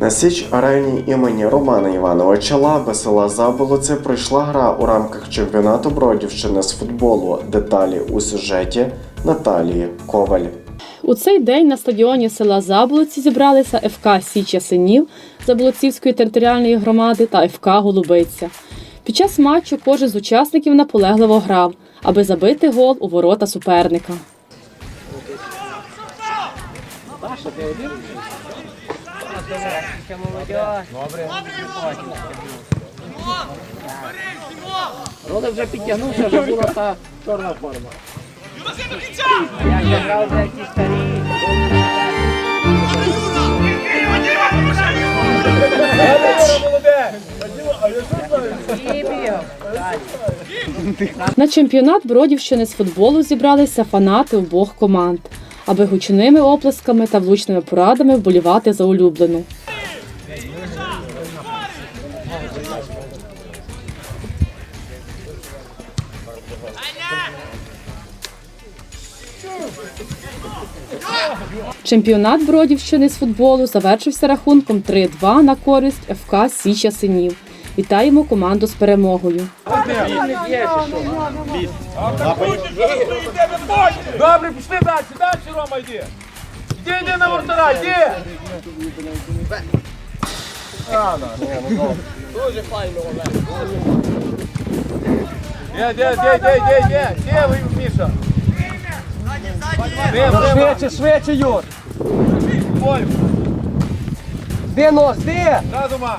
На Січ арені імені Романа Івановича Лаби села Заболоце пройшла гра у рамках чемпіонату Бродівщини з футболу. Деталі у сюжеті Наталії Коваль. У цей день на стадіоні села Заблоці зібралися ФК Січ Ясенів Заблоцівської територіальної громади та ФК Голубиця. Під час матчу кожен з учасників наполегливо грав, аби забити гол у ворота суперника. Роли вже підтягнувся, вже була та чорна форма. Я грав вже ті старі. На чемпіонат Бродівщини з футболу зібралися фанати обох команд, аби гучними оплесками та влучними порадами вболівати за улюблену. Чемпіонат Бродівщини з футболу завершився рахунком 3-2 на користь ФК Січ Ясенів. Вітаємо команду з перемогою. Добре, пішли далі, далі, Рома, йди. Йди, йди на вратара, йди. Дуже файно, Олег. Де, де, де, де, де, де, де ви, Міша? Швидше, швидше, Юр! Де нос, де? зразу ма.